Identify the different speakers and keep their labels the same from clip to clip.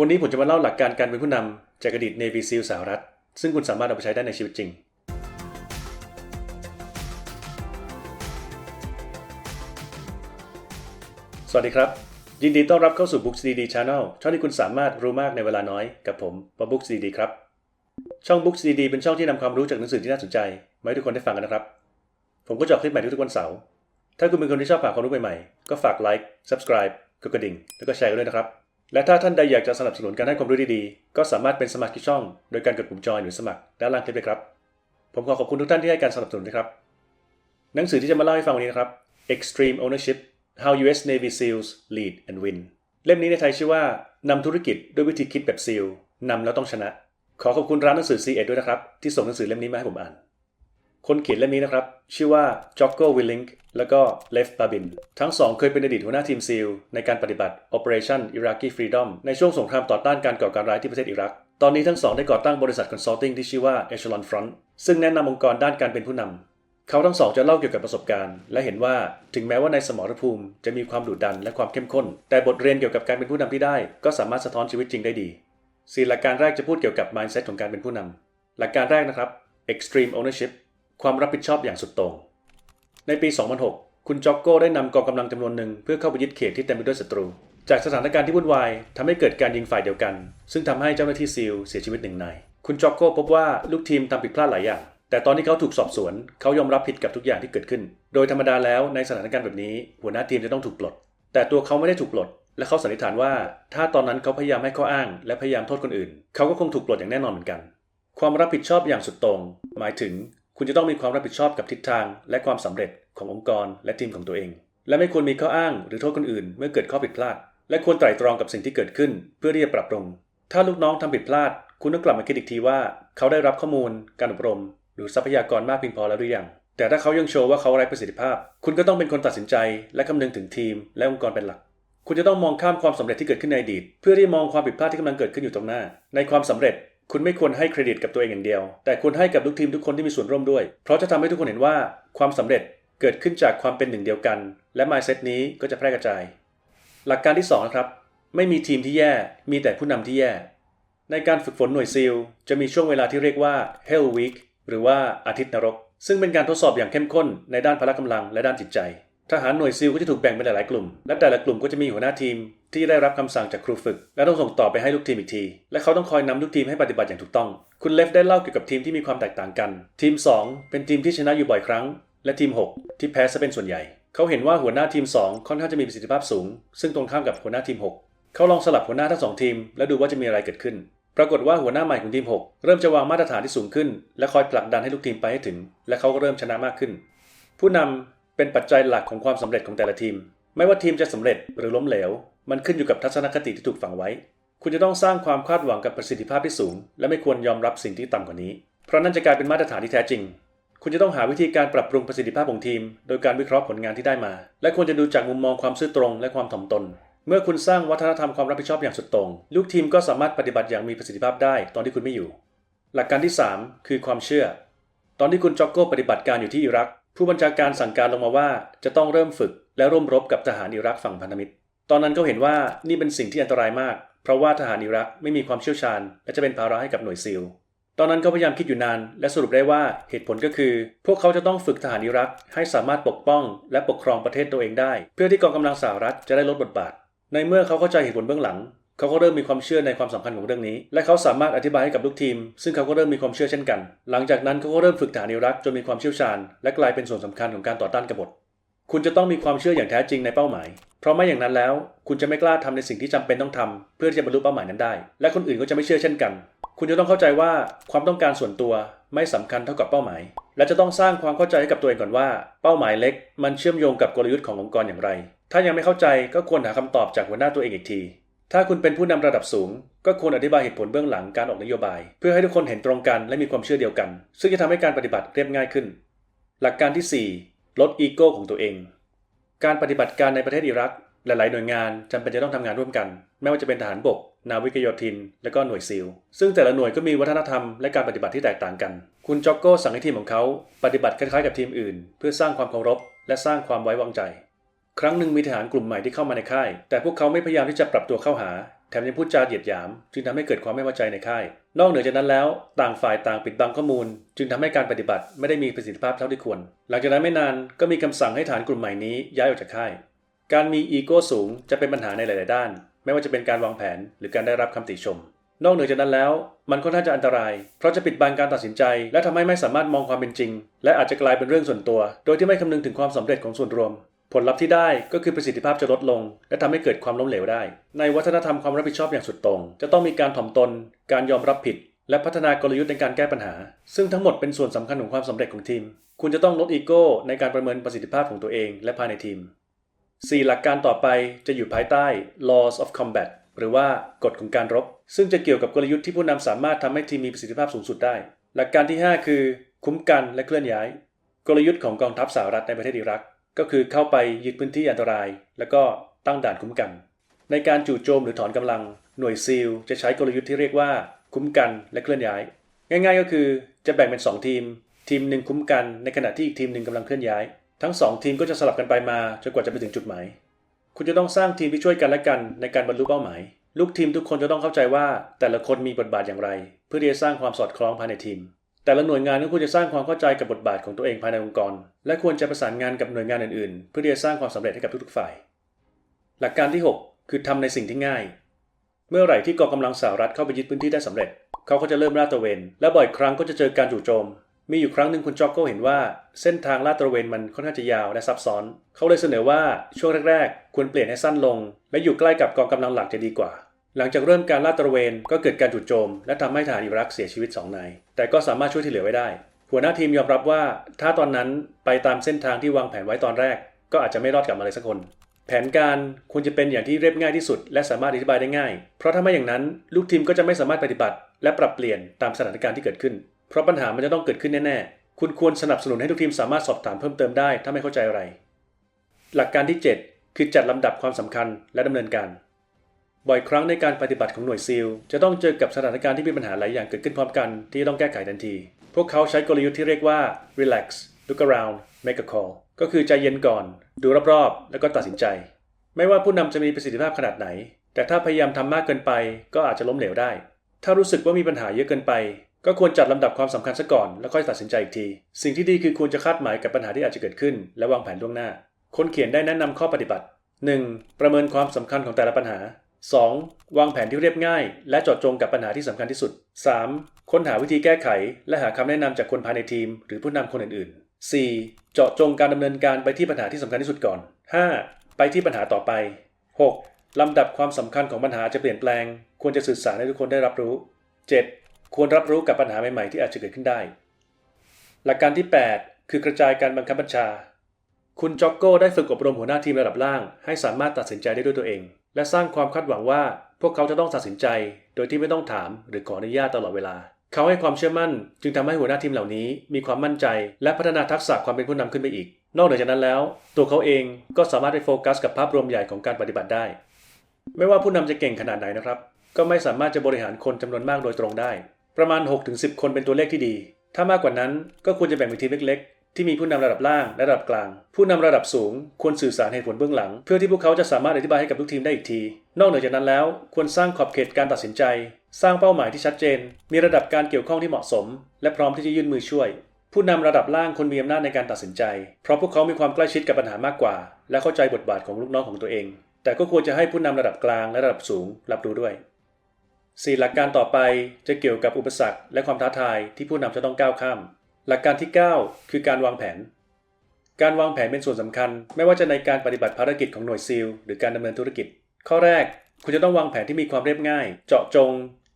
Speaker 1: วันนี้ผมจะมาเล่าหลักการการเป็นผู้นำจากอดีต Navy SEAL สหรัฐ ซึ่งคุณสามารถเอาไปใช้ได้ในชีวิตจริง สวัสดีครับ ยินดีต้อนรับเข้าสู่ Books DD Channel ช่องที่คุณสามารถรู้มากในเวลาน้อยกับผมป Books DD ครับ ช่อง Books DD เป็นช่องที่นำความรู้จากหนังสือที่น่าสนใจมาให้ทุกคนได้ฟังกันนะครับ ผมก็จะออกคลิปใหม่ทุกวันเสาร์ถ้าคุณเป็นคนที่ชอบหาความรู้ใหม่ๆก็ฝากไลค์ subscribe กดกระดิ่งแล้วก็แชร์กันด้วยนะครับ และถ้าท่านใดอยากจะสนับสนุนการให้ความรู้ดีๆ ก็สามารถเป็นสมาชิกช่อง โดยการกดปุ่มจอยหรือสมัครด้านล่างคลิปเลยครับ ผมขอขอบคุณทุกท่านที่ให้การสนับสนุนนะครับ หนังสือที่จะมาเล่าให้ฟังวันนี้นะครับ Extreme Ownership How US Navy SEALs Lead and Win เล่มนี้ในไทยชื่อว่านำธุรกิจด้วยวิธีคิดแบบ SEAL นำแล้วต้องชนะ ขอขอบคุณร้านหนังสือ C1 ด้วยนะครับ ที่ส่งหนังสือเล่มนี้มาให้ผมอ่าน คนเขียนเล่มนี้นะครับ ชื่อว่า Jocko Willink แล้วก็ Lev Babin ทั้งสองเคยเป็นอดีตหัวหน้าทีมซีลในการปฏิบัติ Operation Iraqi Freedom ในช่วงสงครามต่อต้านการก่อการร้ายที่ประเทศอิรัก ตอนนี้ทั้งสองได้ก่อตั้งบริษัท Consulting ที่ชื่อว่า Echelon Front ซึ่งแนะนำองค์กรด้านการเป็นผู้นำ เขาทั้งสองจะเล่าเกี่ยวกับประสบการณ์ และเห็นว่าถึงแม้ว่าในสมรภูมิจะมีความดุดันและความเข้มข้น แต่บทเรียนเกี่ยวกับการเป็นผู้นำที่ได้ ก็สามารถสะท้อนชีวิตจริงได้ดีสี่หลักการแรกจะพูดเกี่ยวกับ mindset ของการเป็นผู้นำหลักการแรกนะครับ extreme ownership ความรับผิดชอบอย่างสุดโต่งในปี 2006 คุณจ็อกโก้ได้นำกองกำลังจำนวนหนึ่งเพื่อเข้าไปยึดเขตที่เต็มไปด้วยศัตรู จากสถานการณ์ที่วุ่นวายทำให้เกิดการยิงฝ่ายเดียวกัน ซึ่งทำให้เจ้าหน้าที่ซีลเสียชีวิตหนึ่งนายคุณจ็อกโก้พบว่าลูกทีมทำผิดพลาดหลายอย่าง แต่ตอนที่เขาถูกสอบสวน เขายอมรับผิดกับทุกอย่างที่เกิดขึ้น โดยธรรมดาแล้วในสถานการณ์แบบนี้ หัวหน้าทีมจะต้องถูกปลด แต่ตัวเขาไม่ได้ถูกปลด และเขาสันนิษฐานว่า ถ้าตอนนั้นเขาพยายามให้ข้ออ้าง และพยายามโทษคนอื่น เขาก็คงถูกปลดอย่างแน่นอนเหมือนกัน ความรับผิดชอบอย่างสุดตรง หมายถึง คุณจะต้องมีความรับผิดชอบกับทิศทาง และความสำเร็จขององค์กรและทีมของตัวเอง และไม่ควรมีข้ออ้างหรือโทษคนอื่น เมื่อเกิดข้อผิดพลาด และควรไตร่ตรองกับสิ่งที่เกิดขึ้น เพื่อที่จะปรับปรุง ถ้าลูกน้องทำผิดพลาด คุณต้องกลับมาคิดอีกทีว่า เขาได้รับข้อมูล การอบรม หรือทรัพยากรมากเพียงพอแล้วหรือยัง แต่ถ้าเขายังโชว์ว่าเขาไร้ประสิทธิภาพ คุณก็ต้องเป็นคนตัดสินใจ และคำนึงถึงทีม และองค์กรเป็นหลักคุณจะต้องมองข้ามความสำเร็จที่เกิดขึ้นในอดีต เพื่อที่มองความผิดพลาดที่กำลังเกิดขึ้นอยู่ตรงหน้า ในความสำเร็จ คุณไม่ควรให้เครดิตกับตัวเองอย่างเดียว แต่ควรให้กับลูกทีมทุกคนที่มีส่วนร่วมด้วย เพราะจะทำให้ทุกคนเห็นว่าความสำเร็จเกิดขึ้นจากความเป็นหนึ่งเดียวกัน และ mindset นี้ก็จะแพร่กระจาย หลักการที่2นะครับ ไม่มีทีมที่แย่ มีแต่ผู้นำที่แย่ ในการฝึกฝนหน่วยซีลจะมีช่วงเวลาที่เรียกว่า Hell Week หรือว่าอาทิตย์นรก ซึ่งเป็นการทดสอบอย่างเข้มข้นในด้านพละกำลังและด้านจิตใจ ทหารหน่วยซีลก็จะถูกแบ่งเป็นหลายๆกลุ่ม และแต่ละกลุ่มก็จะมีหัวหน้าทีมที่ได้รับคำสั่งจากครูฝึก และต้องส่งต่อไปให้ลูกทีมอีกที และเขาต้องคอยนำลูกทีมให้ปฏิบัติอย่างถูกต้อง คุณเลฟได้เล่าเกี่ยวกับทีมที่มีความแตกต่างกัน ทีม 2 เป็นทีมที่ชนะอยู่บ่อยครั้ง และทีม 6 ที่แพ้ซะเป็นส่วนใหญ่ เขาเห็นว่าหัวหน้าทีม 2 ค่อนข้างจะมีประสิทธิภาพสูง ซึ่งตรงข้ามกับหัวหน้าทีม 6 เขาลองสลับหัวหน้าทั้งสองทีม และดูว่าจะมีอะไรเกิดขึ้น ปรากฏว่าหัวหน้าใหม่ของทีม 6 เริ่มจะวางมาตรฐานที่สูงขึ้น และคอยผลักดันให้ลูกทีมไปให้ถึง และเขาก็เริ่มชนะมากขึ้น ผู้นำ เป็นปัจจัยหลักของความสำเร็จของแต่ละทีม ไม่ว่าทีมจะสำเร็จหรือล้มเหลว มันขึ้นอยู่กับทัศนคติที่ถูกฝังไว้ คุณจะต้องสร้างความคาดหวังกับประสิทธิภาพที่สูง และไม่ควรยอมรับสิ่งที่ต่ำกว่านี้ เพราะนั่นจะกลายเป็นมาตรฐานที่แท้จริง คุณจะต้องหาวิธีการปรับปรุงประสิทธิภาพของทีม โดยการวิเคราะห์ผลงานที่ได้มา และควรจะดูจากมุมมองความซื่อตรง และความถ่อมตน เมื่อคุณสร้างวัฒนธรรมความรับผิดชอบอย่างสุดตรง ลูกทีมก็สามารถปฏิบัติอย่างมีประสิทธิภาพได้ตอนที่คุณไม่อยู่ หลักการที่ 3 คือความเชื่อ ตอนที่คุณจ็อกโก้ปฏิบัติการอยู่ที่อิรัก ผู้บัญชาการสั่งการลงมาว่าจะต้องเริ่มฝึกและร่วมรบกับทหารอิรักฝั่งพันธมิตร ตอนนั้นเขาเห็นว่านี่เป็นสิ่งที่อันตรายมาก เพราะว่าทหารอิรักไม่มีความเชี่ยวชาญ และจะเป็นภาระให้กับหน่วยซีลตอนนั้นเขาพยายามคิดอยู่นาน และสรุปได้ว่าเหตุผลก็คือ พวกเขาจะต้องฝึกทหารอิรักให้สามารถปกป้อง และปกครองประเทศตัวเองได้ เพื่อที่กองกำลังสหรัฐจะได้ลดบทบาท ในเมื่อเขาเข้าใจเหตุผลเบื้องหลัง เขาก็เริ่มมีความเชื่อในความสำคัญของเรื่องนี้ และเขาสามารถอธิบายให้กับลูกทีม ซึ่งเขาก็เริ่มมีความเชื่อเช่นกัน หลังจากนั้นเขาก็เริ่มฝึกทหารอิรักจนมีความเชี่ยวชาญ และกลายเป็นส่วนสำคัญของการต่อต้านกบฏ คุณจะต้องมีความเชื่ออย่างแท้จริงในเป้าหมาย เพราะไม่อย่างนั้นแล้ว คุณจะไม่กล้าทำในสิ่งที่จำเป็นต้องทำเพื่อที่จะบรรลุเป้าหมายนั้นได้ และคนอื่นก็จะไม่เชื่อเช่นกัน คุณจะต้องเข้าใจว่าความต้องการส่วนตัวไม่สำคัญเท่ากับเป้าหมาย และจะต้องสร้างความเข้าใจให้กับตัวเองก่อนว่า เป้าหมายเล็ก มันเชื่อมโยงกับกลยุทธ์ขององค์กรอย่างไร ถ้ายังไม่เข้าใจก็ควรหาคำตอบจากหัวหน้าตัวเองอีกที ถ้าคุณเป็นผู้นำระดับสูง ก็ควรอธิบายเหตุผลเบื้องหลังการออกนโยบาย เพื่อให้ทุกคนเห็นตรงกันและมีความเชื่อเดียวกัน ซึ่งจะทำให้การปฏิบัติเรียบง่ายขึ้น หลักการที่ 4 ลดอีโก้ของตัวเอง การปฏิบัติการในประเทศอิรักหลาย ๆ หน่วยงานจำเป็นจะต้องทำงานร่วมกัน ไม่ว่าจะเป็นทหารบก นาวิกโยธิน และก็หน่วยซีลซึ่งแต่ละหน่วยก็มีวัฒนธรรมและการปฏิบัติที่แตกต่างกัน คุณจ็อกโก้สั่งให้ทีมของเขา ปฏิบัติคล้าย ๆ กับทีมอื่น เพื่อสร้างความเคารพและสร้างความไว้วางใจ ครั้งหนึ่งมีทหารกลุ่มใหม่ที่เข้ามาในค่าย แต่พวกเขาไม่พยายามที่จะปรับตัวเข้าหา แถมยังพูดจาเหยียดหยาม จึงทำให้เกิดความไม่พอใจในค่าย นอกเหนือจากนั้นแล้ว ต่างฝ่ายต่างปิดบังข้อมูล จึงทำให้การปฏิบัติไม่ได้มีประสิทธิภาพเท่าที่ควร หลังจากนั้นไม่นานก็มีคำสั่งให้ฐานกลุ่มใหม่นี้ย้ายออกจากค่าย การมีอีโก้สูงจะเป็นปัญหาในหลาย ๆ ด้าน ไม่ว่าจะเป็นการวางแผน หรือการได้รับคำติชม นอกเหนือจากนั้นแล้ว มันค่อนข้าจะอันตราย เพราะจะปิดบังการตัดสินใจ และทำให้ไม่สามารถมองความเป็นจริง และอาจจะกลายเป็นเรื่องส่วนตัว โดยที่ไม่คำนึงถึงความสำเร็จของส่วนรวม ผลลัพธ์ที่ได้ก็คือประสิทธิภาพจะลดลง และทำให้เกิดความล้มเหลวได้ ในวัฒนธรรมความรับผิดชอบอย่างสุดตรง จะต้องมีการถ่อมตน การยอมรับผิด และพัฒนากลยุทธ์ในการแก้ปัญหา ซึ่งทั้งหมดเป็นส่วนสำคัญของความสำเร็จของทีม คุณจะต้องลดอีโก้ในการประเมินประสิทธิภาพของตัวเอง และภายในทีม 4 หลักการต่อไปจะอยู่ภายใต้ laws of combat หรือว่ากฎของการรบ ซึ่งจะเกี่ยวกับกลยุทธ์ที่ผู้นำสามารถทำให้ทีมมีประสิทธิภาพสูงสุดได้ หลักการที่ 5 คือ คุ้มกันและเคลื่อนย้าย กลยุทธ์ของกองทัพสหรัฐในประเทศอิรัก ก็คือเข้าไปยึดพื้นที่อันตราย แล้วก็ตั้งด่านคุ้มกัน ในการจู่โจมหรือถอนกำลัง หน่วยซีลจะใช้กลยุทธ์ที่เรียกว่าคุ้มกันและเคลื่อนย้าย ง่าย ๆ ก็คือจะแบ่งเป็น 2 ทีม ทีมหนึ่งคุ้มกันในขณะที่อีกทีมหนึ่งกำลังเคลื่อนย้าย ทั้ง 2 ทีมก็จะสลับกันไปมาจนกว่าจะไปถึงจุดหมาย คุณจะต้องสร้างทีมที่ช่วยกันและกันในการบรรลุเป้าหมาย ลูกทีมทุกคนจะต้องเข้าใจว่าแต่ละคนมีบทบาทอย่างไร เพื่อที่จะสร้างความสอดคล้องภายในทีม แต่ละหน่วยงานก็ควรจะสร้างความเข้าใจกับบทบาทของตัวเองภายในองค์กร และควรจะประสานงานกับหน่วยงานอื่นๆ เพื่อที่จะสร้างความสำเร็จให้กับทุกๆฝ่าย หลักการที่ 6 คือทำในสิ่งที่ง่าย เมื่อไหร่ที่กองกำลังสหรัฐเข้าไปยึดพื้นที่ได้สำเร็จ เขาก็จะเริ่มลาดตระเวน และบ่อยครั้งก็จะเจอการจู่โจม มีอยู่ครั้งหนึ่งคุณจ็อกโก้เห็นว่า เส้นทางลาดตระเวนมันค่อนข้างจะยาวและซับซ้อน เขาเลยเสนอว่าช่วงแรก ๆ ควรเปลี่ยนให้สั้นลง และอยู่ใกล้กับกองกำลังหลักจะดีกว่า หลังจากเริ่มการลาดตระเวนก็เกิดการจู่โจม และทำให้ทหารอิรักเสียชีวิต2นายแต่ก็สามารถช่วยที่เหลือไว้ได้ หัวหน้าทีมยอมรับว่า ถ้าตอนนั้นไปตามเส้นทางที่วางแผนไว้ตอนแรก ก็อาจจะไม่รอดกลับมาเลยสักคน แผนการควรจะเป็นอย่างที่เรียบง่ายที่สุด และสามารถอธิบายได้ง่าย เพราะถ้าไม่อย่างนั้น ลูกทีมก็จะไม่สามารถปฏิบัติ และปรับเปลี่ยนตามสถานการณ์ที่เกิดขึ้น เพราะปัญหามันจะต้องเกิดขึ้นแน่ๆคุณควรสนับสนุนให้ทุกทีมสามารถสอบถามเพิ่มเติมได้ถ้าไม่เข้าใจอะไร หลักการที่ 7 คือจัดลำดับความสำคัญและดำเนินการ บ่อยครั้งในการปฏิบัติของหน่วยซีล จะต้องเจอกับสถานการณ์ที่มีปัญหาหลายอย่างเกิดขึ้นพร้อมกันที่ต้องแก้ไขทันที พวกเขาใช้กลยุทธ์ที่เรียกว่า relax look around make a call ก็คือใจเย็นก่อน ดูรอบๆ แล้วก็ตัดสินใจ ไม่ว่าผู้นำจะมีประสิทธิภาพขนาดไหน แต่ถ้าพยายามทำมากเกินไป ก็อาจจะล้มเหลวได้ ถ้ารู้สึกว่ามีปัญหาเยอะเกินไป ก็ควรจัดลำดับความสำคัญซะก่อนแล้วค่อยตัดสินใจอีกที สิ่งที่ดีคือควรจะคาดหมายกับปัญหาที่อาจจะเกิดขึ้น และวางแผนล่วงหน้า คนเขียนได้แนะนำข้อปฏิบัติ 1. ประเมินความสำคัญของแต่ละปัญหา 2. วางแผนที่เรียบง่าย และเจาะจงกับปัญหาที่สำคัญที่สุด 3. ค้นหาวิธีแก้ไข และหาคำแนะนำจากคนภายในทีม หรือผู้นำคนอื่นๆ 4. เจาะจงการดำเนินการไปที่ปัญหาที่สำคัญที่สุดก่อน 5. ไปที่ปัญหาต่อไป 6. ลำดับความสำคัญของปัญหาจะเปลี่ยนแปลง ควรจะสื่อสารให้ทุกคนได้รับรู้ 7. ควรรับรู้กับปัญหาใหม่ๆ ที่อาจจะเกิดขึ้นได้ หลักการที่ 8 คือกระจายการบังคับบัญชา คุณจ็อกโก้ได้ฝึกอบรมหัวหน้าทีมระดับล่าง ให้สามารถตัดสินใจได้ด้วยตัวเอง และสร้างความคาดหวังว่าพวกเขาจะต้องตัดสินใจ โดยที่ไม่ต้องถามหรือขออนุญาตตลอดเวลา เขาให้ความเชื่อมั่น จึงทำให้หัวหน้าทีมเหล่านี้ มีความมั่นใจ และพัฒนาทักษะความเป็นผู้นำขึ้นไปอีก นอกเหนือจากนั้นแล้ว ตัวเขาเองก็สามารถไปโฟกัสกับภาพรวมใหญ่ของการปฏิบัติได้ ไม่ว่าผู้นำจะเก่งขนาดไหนนะครับ ก็ไม่สามารถจะบริหารคนจำนวนมากโดยตรงได้ ประมาณ 6-10 คนเป็นตัวเลขที่ดี ถ้ามากกว่านั้นก็ควรจะแบ่งเป็นทีมเล็ก ที่มีผู้นำระดับล่างและระดับกลาง ผู้นำระดับสูง ควรสื่อสารเหตุผลเบื้องหลัง เพื่อที่พวกเขาจะสามารถอธิบายให้กับทุกทีมได้อีกที นอกเหนือจากนั้นแล้ว ควรสร้างขอบเขตการตัดสินใจ สร้างเป้าหมายที่ชัดเจน มีระดับการเกี่ยวข้องที่เหมาะสม และพร้อมที่จะยื่นมือช่วย ผู้นำระดับล่างควรมีอำนาจในการตัดสินใจ เพราะพวกเขามีความใกล้ชิดกับปัญหามากกว่า และเข้าใจบทบาทของลูกน้องของตัวเอง แต่ก็ควรจะให้ผู้นำระดับกลางและระดับสูง รับรู้ด้วยสี่หลักการต่อไปจะเกี่ยวกับอุปสรรคและความท้าทายที่ผู้นำจะต้องก้าวข้าม หลักการที่ 9 คือการวางแผน การวางแผนเป็นส่วนสำคัญ ไม่ว่าจะในการปฏิบัติภารกิจของหน่วยซีลหรือการดำเนินธุรกิจ ข้อแรก คุณจะต้องวางแผนที่มีความเรียบง่าย เจาะจง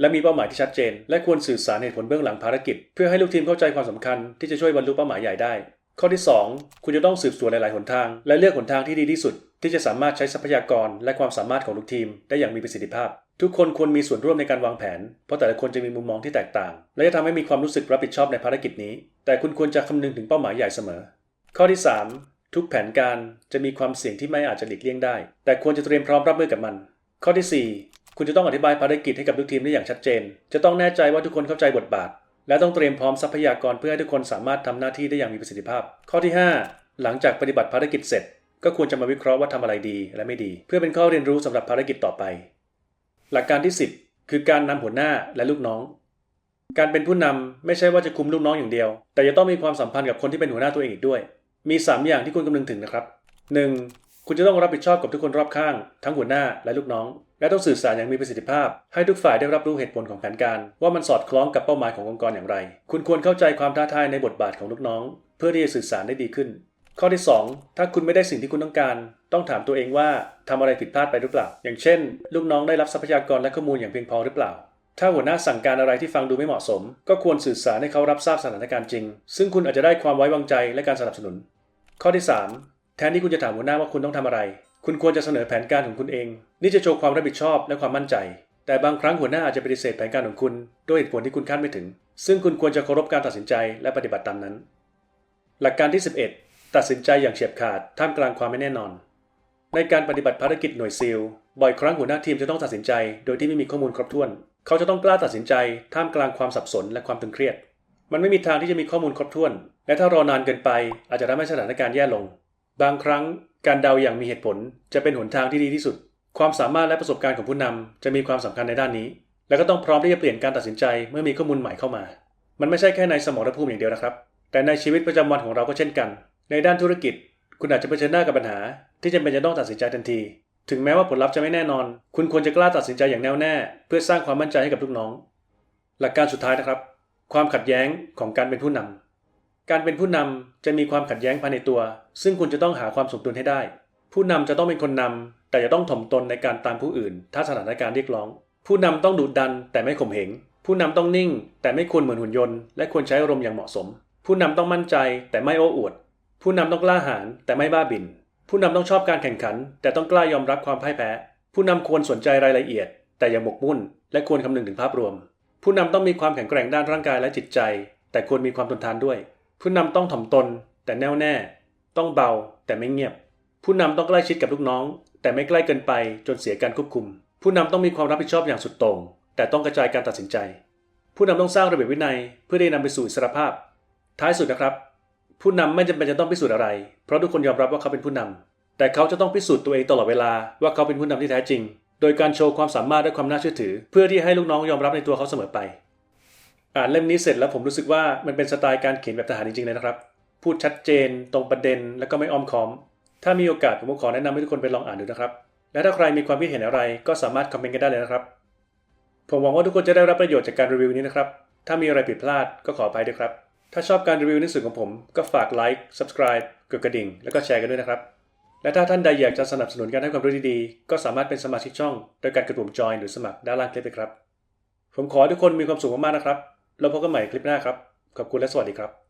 Speaker 1: และมีเป้าหมายที่ชัดเจน และควรสื่อสารเหตุผลเบื้องหลังภารกิจ เพื่อให้ลูกทีมเข้าใจความสำคัญที่จะช่วยบรรลุเป้าหมายใหญ่ได้ ข้อที่ 2 คุณจะต้องสืบสวนหลายๆหนทาง และเลือกหนทางที่ดีที่สุด ที่จะสามารถใช้ทรัพยากรและความสามารถของลูกทีมได้อย่างมีประสิทธิภาพ ทุกคนควรมีส่วนร่วมในการวางแผน เพราะแต่ละคนจะมีมุมมองที่แตกต่าง และจะทำให้มีความรู้สึกรับผิดชอบในภารกิจนี้ แต่คุณควรจะคำนึงถึงเป้าหมายใหญ่เสมอ ข้อที่ 3 ทุกแผนการจะมีความเสี่ยงที่ไม่อาจจะหลีกเลี่ยงได้ แต่ควรจะเตรียมพร้อมรับมือกับมัน ข้อที่ 4 คุณจะต้องอธิบายภารกิจให้กับทุกทีมได้อย่างชัดเจน จะต้องแน่ใจว่าทุกคนเข้าใจบทบาท และต้องเตรียมพร้อมทรัพยากรเพื่อให้ทุกคนสามารถทำหน้าที่ได้อย่างมีประสิทธิภาพ ข้อที่ 5 หลังจากปฏิบัติภารกิจเสร็จ ก็ควรจะมาวิเคราะห์ว่าทำอะไรดีและไม่ดี เพื่อเป็นข้อเรียนรู้สำหรับภารกิจต่อไป หลักการที่ 10 คือการนำหัวหน้าและลูกน้อง การเป็นผู้นำไม่ใช่ว่าจะคุมลูกน้องอย่างเดียว แต่จะต้องมีความสัมพันธ์กับคนที่เป็นหัวหน้าตัวเองอีกด้วย มี 3 อย่างที่คุณกำนึงถึงนะครับ 1. คุณจะต้องรับผิดชอบกับทุกคนรอบข้าง ทั้งหัวหน้าและลูกน้อง และต้องสื่อสารอย่างมีประสิทธิภาพ ให้ทุกฝ่ายได้รับรู้เหตุผลของแผนการ ว่ามันสอดคล้องกับเป้าหมายขององค์กรอย่างไร คุณควรเข้าใจความท้าทายในบทบาทของลูกน้อง เพื่อที่จะสื่อสารได้ดีขึ้น ข้อที่ 2 ถ้าคุณไม่ได้สิ่งที่คุณต้องการ ต้องถามตัวเองว่าทำอะไรผิดพลาดไปหรือเปล่า อย่างเช่น ลูกน้องได้รับทรัพยากรและข้อมูลอย่างเพียงพอหรือเปล่า ถ้าหัวหน้าสั่งการอะไรที่ฟังดูไม่เหมาะสม ก็ควรสื่อสารให้เขารับทราบสถานการณ์จริง ซึ่งคุณอาจจะได้ความไว้วางใจและการสนับสนุน ข้อที่ 3 แทนที่คุณจะถามหัวหน้าว่าคุณต้องทำอะไร คุณควรจะเสนอแผนการของคุณเอง นี่จะโชว์ความรับผิดชอบและความมั่นใจ แต่บางครั้งหัวหน้าอาจจะปฏิเสธแผนการของคุณด้วยเหตุผลที่คุณคาดไม่ถึง ซึ่งคุณควรจะเคารพการตัดสินใจและปฏิบัติตามนั้น หลักการที่ 11 ตัดสินใจอย่างเฉียบขาดท่ามกลางความไม่แน่นอน ในการปฏิบัติภารกิจหน่วยซีลบ่อยครั้งหัวหน้าทีมจะต้องตัดสินใจ โดยที่ไม่มีข้อมูลครบถ้วน เขาจะต้องกล้าตัดสินใจท่ามกลางความสับสนและความตึงเครียด มันไม่มีทางที่จะมีข้อมูลครบถ้วน และถ้ารอนานเกินไป อาจจะทำให้สถานการณ์แย่ลง บางครั้งการเดาอย่างมีเหตุผลจะเป็นหนทางที่ดีที่สุด ความสามารถและประสบการณ์ของผู้นำจะมีความสำคัญในด้านนี้ และก็ต้องพร้อมที่จะเปลี่ยนการตัดสินใจเมื่อมีข้อมูลใหม่เข้ามา มันไม่ใช่แค่ในสมรภูมิอย่างเดียวนะครับ แต่ในชีวิตประจำวันของเราก็เช่นกัน ในด้านธุรกิจ คุณอาจจะเผชิญหน้ากับปัญหา ที่จำเป็นจะต้องตัดสินใจทันที ถึงแม้ว่าผลลัพธ์จะไม่แน่นอน คุณควรจะกล้าตัดสินใจอย่างแน่วแน่ เพื่อสร้างความมั่นใจให้กับลูกน้อง หลักการสุดท้ายนะครับ ความขัดแย้งของการเป็นผู้นำการเป็นผู้นำจะมีความขัดแย้งภายในตัว ซึ่งคุณจะต้องหาความสมดุลให้ได้ ผู้นำจะต้องเป็นคนนำแต่จะต้องถ่อมตนในการตามผู้อื่น ถ้าสถานการณ์เรียกร้อง ผู้นำต้องดุดัน แต่ไม่ข่มเหงผู้นำต้องนิ่ง แต่ไม่ควรเหมือนหุ่นยนต์และควรใช้อารมณ์อย่างเหมาะสม ผู้นำต้องมั่นใจแต่ไม่โอ้อวด ผู้นำต้องกล้าหาญแต่ไม่บ้าบิน ผู้นำต้องชอบการแข่งขัน แต่ต้องกล้ายอมรับความพ่ายแพ้ ผู้นำควรสนใจรายละเอียด แต่อย่าหมกมุ่น และควรคำนึงถึงภาพรวม ผู้นำต้องมีความแข็งแกร่งด้านร่างกายและจิตใจ แต่ควรมีความทนทานด้วย ผู้นำต้องถ่อมตน แต่แน่วแน่ ต้องเบา แต่ไม่เงียบ ผู้นำต้องใกล้ชิดกับลูกน้อง แต่ไม่ใกล้เกินไปจนเสียการควบคุม ผู้นำต้องมีความรับผิดชอบอย่างสุดโต่งแต่ต้องกระจายการตัดสินใจ ผู้นำต้องสร้างระเบียบวินัย เพื่อได้นำไปสู่อิสรภาพ ท้ายสุดนะครับ ผู้นำไม่จำเป็นจะต้องพิสูจน์อะไร เพราะทุกคนยอมรับว่าเขาเป็นผู้นำแต่เขาจะต้องพิสูจน์ตัวเองตลอดเวลาว่าเขาเป็นผู้นำที่แท้จริง โดยการโชว์ความสามารถและความน่าเชื่อถือ เพื่อที่ให้ลูกน้องยอมรับในตัวเขาเสมอไป อ่านเล่มนี้เสร็จแล้วผมรู้สึกว่ามันเป็นสไตล์การเขียนแบบทหารจริงๆเลยนะครับ พูดชัดเจน ตรงประเด็น และก็ไม่อ้อมค้อม ถ้ามีโอกาสผมก็ขอแนะนำให้ทุกคนไปลองอ่านดูนะครับ และถ้าใครมีความคิดเห็นอะไร ก็สามารถคอมเมนต์กันได้เลยนะครับ ผมหวังว่าทุกคนจะได้รับประโยชน์จากการรีวิวนี้นะครับ ถ้ามีอะไรผิดพลาดก็ขออภัยด้วยครับ ถ้าชอบการรีวิวหนังสือของผมก็ฝากไลค์ subscribe กดกระดิ่ง แล้วก็แชร์กันด้วยนะครับ และถ้าท่านใดอยากจะสนับสนุนการให้ความรู้ดีๆ ก็สามารถเป็นสมาชิกช่อง โดยการกดปุ่มจอยหรือสมัครด้านล่างคลิปเลยครับ ผมขอให้ทุกคนมีความสุขมากๆนะครับ แล้วพบกันใหม่คลิปหน้าครับ ขอบคุณและสวัสดีครับ